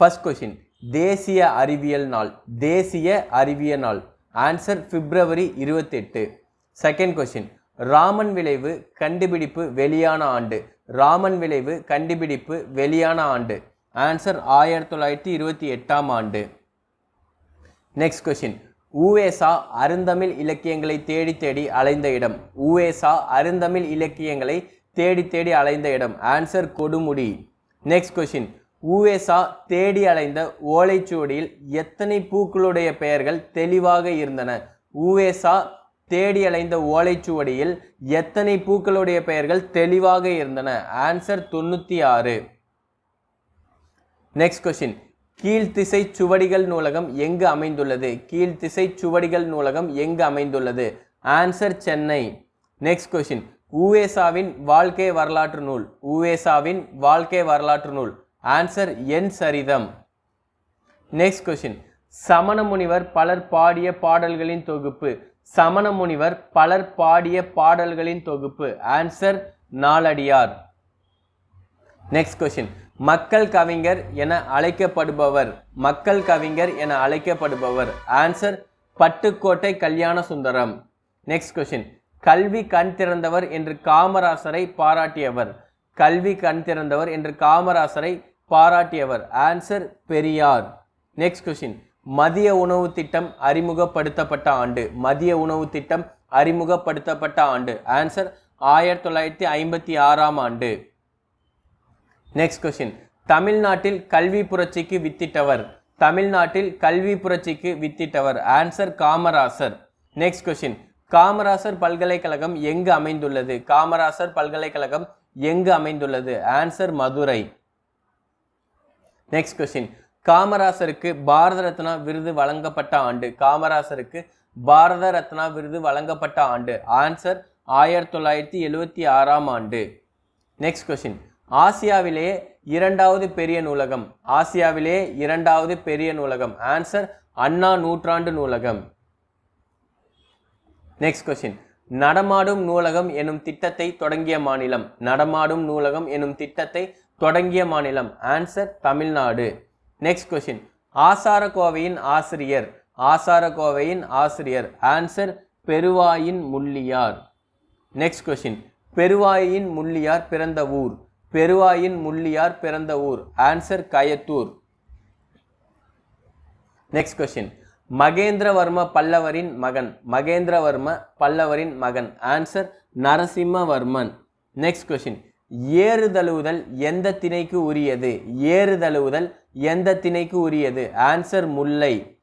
First question தேசிய அறிவியல் நாள். தேசிய அறிவியல் நாள். ஆன்சர் பிப்ரவரி இருபத்தெட்டு. செகண்ட் கொஷின் ராமன் விளைவு கண்டுபிடிப்பு வெளியான ஆண்டு. ராமன் விளைவு கண்டுபிடிப்பு வெளியான ஆண்டு. ஆன்சர் ஆயிரத்தி தொள்ளாயிரத்தி இருபத்தி எட்டாம் ஆண்டு. நெக்ஸ்ட் கொஷின் ஊவேசா அருந்தமிழ் இலக்கியங்களை தேடி தேடி அலைந்த இடம். ஊவேசா அருந்தமிழ் இலக்கியங்களை தேடி தேடி அலைந்த இடம். Answer Kodumudi. Next question Uvesa தேடி அலைந்த ஓலைச்சுவடியில் எத்தனை பூக்களுடைய பெயர்கள் தெளிவாக இருந்தன? ஊவேசா தேடி அலைந்த ஓலைச்சுவடியில் எத்தனை பூக்களுடைய பெயர்கள் தெளிவாக இருந்தன? ஆன்சர் தொண்ணூற்றி ஆறு நெக்ஸ்ட் கொஸ்டின் கீழ்த்திசை சுவடிகள் நூலகம் எங்கு அமைந்துள்ளது? கீழ்த்திசை சுவடிகள் நூலகம் எங்கு அமைந்துள்ளது? ஆன்சர் சென்னை. நெக்ஸ்ட் கொஸ்டின் ஊவேசாவின் வாழ்க்கை வரலாற்று நூல். ஊவேசாவின் வாழ்க்கை வரலாற்று நூல். ஆன்சர் என் சரிதம். நெக்ஸ்ட் கொஷின் சமண முனிவர் பலர் பாடிய பாடல்களின் தொகுப்பு. சமண முனிவர் பலர் பாடிய பாடல்களின் தொகுப்பு. ஆன்சர் நாலடியார் நெக்ஸ்ட் கொஷின் மக்கள் கவிஞர் என அழைக்கப்படுபவர். மக்கள் கவிஞர் என அழைக்கப்படுபவர். Answer Pattukkottai Kalyana Sundaram next question கல்வி கண் திறந்தவர் என்று காமராசரை பாராட்டியவர். கல்வி கண் திறந்தவர் என்று காமராசரை பாராட்டியவர். ஆன்சர் பெரியார். நெக்ஸ்ட் கொஸ்டின் மதிய உணவு திட்டம் அறிமுகப்படுத்தப்பட்ட ஆண்டு. மதிய உணவு திட்டம் அறிமுகப்படுத்தப்பட்ட ஆண்டு. ஆன்சர் ஆயிரத்தி தொள்ளாயிரத்தி ஐம்பத்தி ஆறாம் ஆண்டு. நெக்ஸ்ட் கொஸ்டின் தமிழ்நாட்டில் கல்வி புரட்சிக்கு வித்திட்டவர். தமிழ்நாட்டில் கல்வி புரட்சிக்கு வித்திட்டவர். Answer Kamarajar. Next question Kamarajar பல்கலைக்கழகம் எங்கு அமைந்துள்ளது? காமராசர் பல்கலைக்கழகம் எங்கு அமைந்துள்ளது? ஆன்சர் மதுரை. நெக்ஸ்ட் கொஸ்டின் காமராசருக்கு பாரத ரத்னா விருது வழங்கப்பட்ட ஆண்டு. காமராசருக்கு பாரத ரத்னா விருது வழங்கப்பட்ட ஆண்டு. ஆன்சர் ஆயிரத்தி தொள்ளாயிரத்தி எழுவத்தி ஆறாம் ஆண்டு. நெக்ஸ்ட் கொஸ்டின் ஆசியாவிலேயே இரண்டாவது பெரிய நூலகம். ஆசியாவிலேயே இரண்டாவது பெரிய நூலகம். ஆன்சர் அண்ணா நூற்றாண்டு நூலகம். நெக்ஸ்ட் கொஸ்டின் நடமாடும் நூலகம் எனும் திட்டத்தை தொடங்கிய மாநிலம். நடமாடும் நூலகம் எனும் திட்டத்தை தொடங்கிய மாநிலம் ஆன்சர் தமிழ்நாடு. நெக்ஸ்ட் கொஷின் ஆசாரக்கோவையின் ஆசிரியர். ஆசாரக்கோவையின் ஆசிரியர். Answer Peruvayin Mulliyar. Next question Peruvayin Mulliyar பிறந்த ஊர். பெருவாயின் முள்ளியார் பிறந்த ஊர். Answer Kayathur. Next question Mahendravarma பல்லவரின் மகன். மகேந்திரவர்ம பல்லவரின் மகன். ஆன்சர் நரசிம்மவர்மன். நெக்ஸ்ட் கொஷின் ஏறுதழுவுதல் எந்த திணைக்கு உரியது? ஏறுதழுவுதல் எந்த திணைக்கு உரியது? ஆன்சர் முல்லை.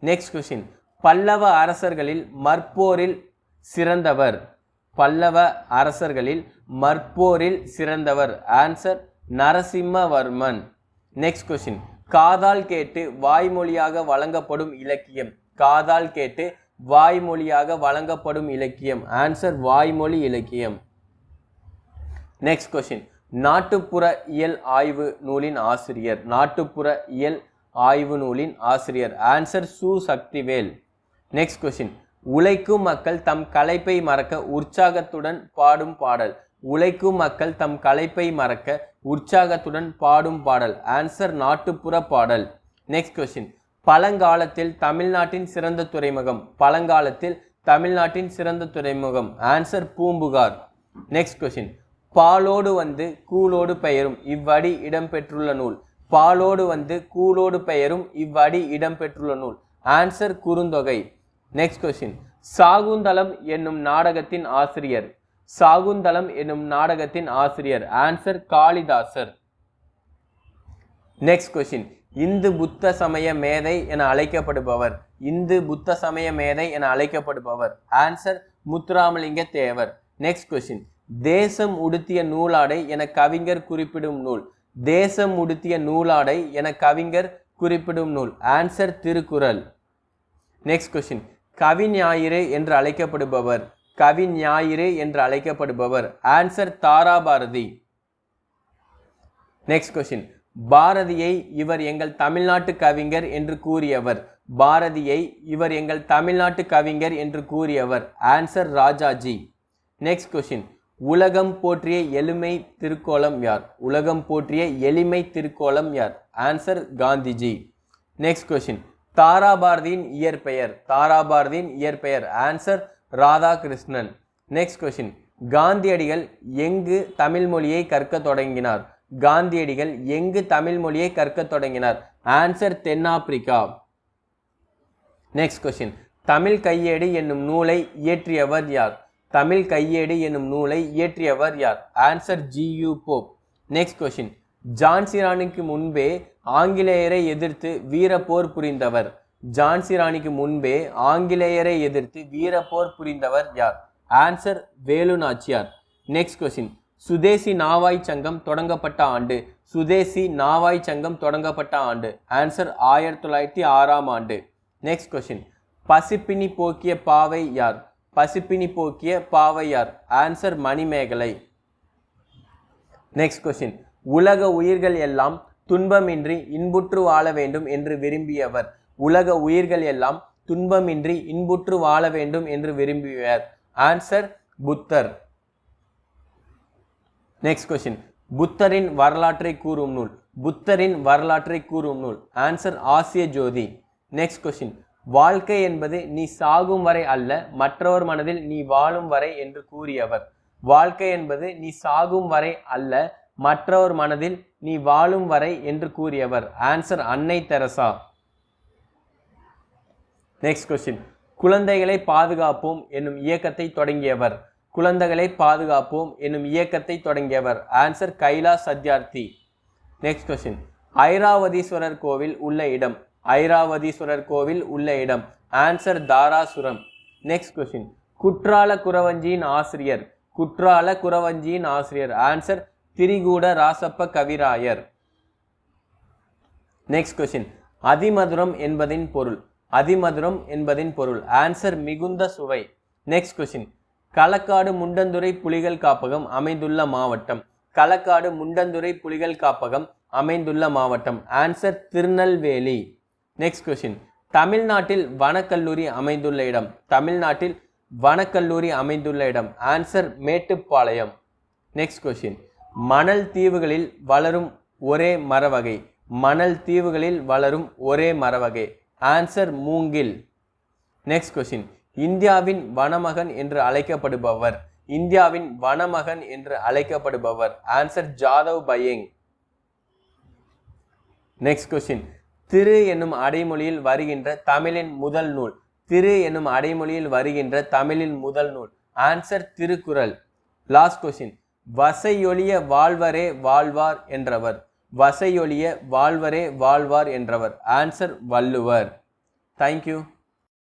நெக்ஸ்ட் கொஷின் பல்லவ அரசர்களில் மற்போரில் சிறந்தவர். பல்லவ அரசர்களில் மற்போரில் சிறந்தவர். ஆன்சர் நரசிம்மவர்மன். நெக்ஸ்ட் கொஷின் காதால் கேட்டு வாய்மொழியாக வழங்கப்படும் இலக்கியம். காதால் கேட்டு வாய்மொழியாக வழங்கப்படும் இலக்கியம். ஆன்சர் வாய்மொழி இலக்கியம். நெக்ஸ்ட் கொஷின் நாட்டுப்புற இயல் ஆய்வு நூலின் ஆசிரியர். நாட்டுப்புற இயல் ஆய்வு நூலின் ஆசிரியர். ஆன்சர் சு சக்திவேல். நெக்ஸ்ட் கொஷின் உழைக்கும் மக்கள் தம் கலைப்பை மறக்க உற்சாகத்துடன் பாடும் பாடல். உழைக்கும் மக்கள் தம் கலைப்பை மறக்க உற்சாகத்துடன் பாடும் பாடல். ஆன்சர் நாட்டுப்புற பாடல். நெக்ஸ்ட் கொஸ்டின் பழங்காலத்தில் தமிழ்நாட்டின் சிறந்த துறைமுகம். பழங்காலத்தில் தமிழ்நாட்டின் சிறந்த துறைமுகம். ஆன்சர் பூம்புகார். நெக்ஸ்ட் கொஸ்டின் பாலோடு வந்து கூலோடு பெயரும் இவ்வடி இடம்பெற்றுள்ள நூல். பாலோடு வந்து கூலோடு பெயரும் இவ்வடி இடம்பெற்றுள்ள நூல். Answer Kurunthogai. Next question Shakuntalam என்னும் நாடகத்தின் ஆசிரியர். சாகுந்தலம் என்னும் நாடகத்தின் ஆசிரியர். Answer Kalidasar. Next question Hindu புத்த சமய மேதை என அழைக்கப்படுபவர். இந்து புத்த சமய மேதை என அழைக்கப்படுபவர். Answer Muthuramalinga Thevar. Next question தேசம் உடுத்திய நூலாடை என கவிஞர் குறிப்பிடும் நூல். தேசம் உடுத்திய நூலாடை என கவிஞர் குறிப்பிடும் நூல். ஆன்சர் திருக்குறள். நெக்ஸ்ட் கொஸ்டின் கவி ஞாயிறு என்று அழைக்கப்படுபவர். கவி ஞாயிறு என்று அழைக்கப்படுபவர். ஆன்சர் தாராபாரதி. நெக்ஸ்ட் கொஸ்டின் பாரதியை இவர் எங்கள் தமிழ்நாட்டு கவிஞர் என்று கூறியவர். பாரதியை இவர் எங்கள் தமிழ்நாட்டு கவிஞர் என்று கூறியவர். ஆன்சர் ராஜாஜி. நெக்ஸ்ட் கொஸ்டின் உலகம் போற்றிய எளிமை திருக்கோலம் யார்? உலகம் போற்றிய எளிமை திருக்கோலம் யார்? ஆன்சர் காந்திஜி. நெக்ஸ்ட் கொஸ்டின் தாராபாரதியின் இயற்பெயர். தாராபாரதியின் இயற்பெயர். ஆன்சர் ராதாகிருஷ்ணன். நெக்ஸ்ட் கொஸ்டின் காந்தியடிகள் எங்கு தமிழ் மொழியை கற்க தொடங்கினார்? காந்தியடிகள் எங்கு தமிழ் மொழியை கற்க தொடங்கினார்? ஆன்சர் தென்னாப்பிரிக்கா. நெக்ஸ்ட் கொஸ்டின் தமிழ் கையேடு என்னும் நூலை இயற்றியவர் யார்? தமிழ் கையேடு என்னும் நூலை இயற்றியவர் யார்? Answer G U Pope next question Jhansi ராணிக்கு முன்பே ஆங்கிலேயரை எதிர்த்து வீரப்போர் புரிந்தவர். ஜான்சி ராணிக்கு முன்பே ஆங்கிலேயரை எதிர்த்து வீரப்போர் புரிந்தவர் யார்? Answer Velu Nachiyar. Next question சுதேசி நாவாய் சங்கம் தொடங்கப்பட்ட ஆண்டு. சுதேசி நாவாய் சங்கம் தொடங்கப்பட்ட ஆண்டு. ஆன்சர் ஆயிரத்தி தொள்ளாயிரத்தி ஆறாம் ஆண்டு. நெக்ஸ்ட் கொஸ்டின் பசிப்பினி போக்கிய பாவை யார்? பசிப்பினி போக்கிய பாவையார். ஆன்சர் மணிமேகலை. நெக்ஸ்ட் கொஸ்டின் உலக உயிர்கள் எல்லாம் துன்பமின்றி இன்புற்று வாழ வேண்டும் என்று விரும்பியவர். உலக உயிர்கள் எல்லாம் துன்பமின்றி இன்புற்று வாழ வேண்டும் என்று விரும்பியவர். ஆன்சர் புத்தர். நெக்ஸ்ட் கொஸ்டின் புத்தரின் வரலாற்றை கூறும் நூல். புத்தரின் வரலாற்றை கூறும் நூல். ஆன்சர் ஆசிய ஜோதி. நெக்ஸ்ட் கொஸ்டின் வாழ்க்கை என்பது நீ சாகும் வரை அல்ல மற்றவர் மனதில் நீ வாழும் வரை என்று கூறியவர். வாழ்க்கை என்பது நீ சாகும் வரை அல்ல மற்றவர் மனதில் நீ வாழும் வரை என்று கூறியவர். ஆன்சர் அன்னை தெரசா. நெக்ஸ்ட் கொஸ்டின் குழந்தைகளை பாதுகாப்போம் என்னும் இயக்கத்தை தொடங்கியவர். குழந்தைகளை பாதுகாப்போம் என்னும் இயக்கத்தை தொடங்கியவர். Answer Kailash Satyarthi. Next question Airavatesvara கோவில் உள்ள இடம். ஐராவதீஸ்வரர் கோவில் உள்ள இடம். ஆன்சர் தாராசுரம். நெக்ஸ்ட் கொஸ்டின் குற்றால குறவஞ்சியின் ஆசிரியர். குற்றால குறவஞ்சியின் ஆசிரியர். ஆன்சர் திரிகூட ராசப்ப கவிராயர். நெக்ஸ்ட் கொஸ்டின் அதிமதுரம் என்பதின் பொருள். அதிமதுரம் என்பதின் பொருள். ஆன்சர் மிகுந்த சுவை. நெக்ஸ்ட் கொஸ்டின் களக்காடு முண்டந்துறை புலிகள் காப்பகம் அமைந்துள்ள மாவட்டம். களக்காடு முண்டந்துறை புலிகள் காப்பகம் அமைந்துள்ள மாவட்டம். ஆன்சர் திருநெல்வேலி. நெக்ஸ்ட் கொஷின் தமிழ்நாட்டில் வனக்கல்லூரி அமைந்துள்ள இடம். தமிழ்நாட்டில் வனக்கல்லூரி அமைந்துள்ள இடம். ஆன்சர் மேட்டுப்பாளையம். நெக்ஸ்ட் கொஷின் மணல் தீவுகளில் வளரும் ஒரே மரவகை. மணல் தீவுகளில் வளரும் ஒரே மரவகை. ஆன்சர் மூங்கில். நெக்ஸ்ட் கொஷின் இந்தியாவின் வனமகன் என்று அழைக்கப்படுபவர். இந்தியாவின் வனமகன் என்று அழைக்கப்படுபவர். Answer Jadav Payeng. Next question திரு என்னும் அடைமொழியில் வருகின்ற தமிழின் முதல் நூல். திரு என்னும் அடைமொழியில் வருகின்ற தமிழின் முதல் நூல். ஆன்சர் திருக்குறள். லாஸ்ட் கொஸ்டின் வசையொழிய வாழ்வரே வாழ்வார் என்றவர். வசையொழிய வாழ்வரே வாழ்வார் என்றவர். ஆன்சர் வள்ளுவர். தேங்க்யூ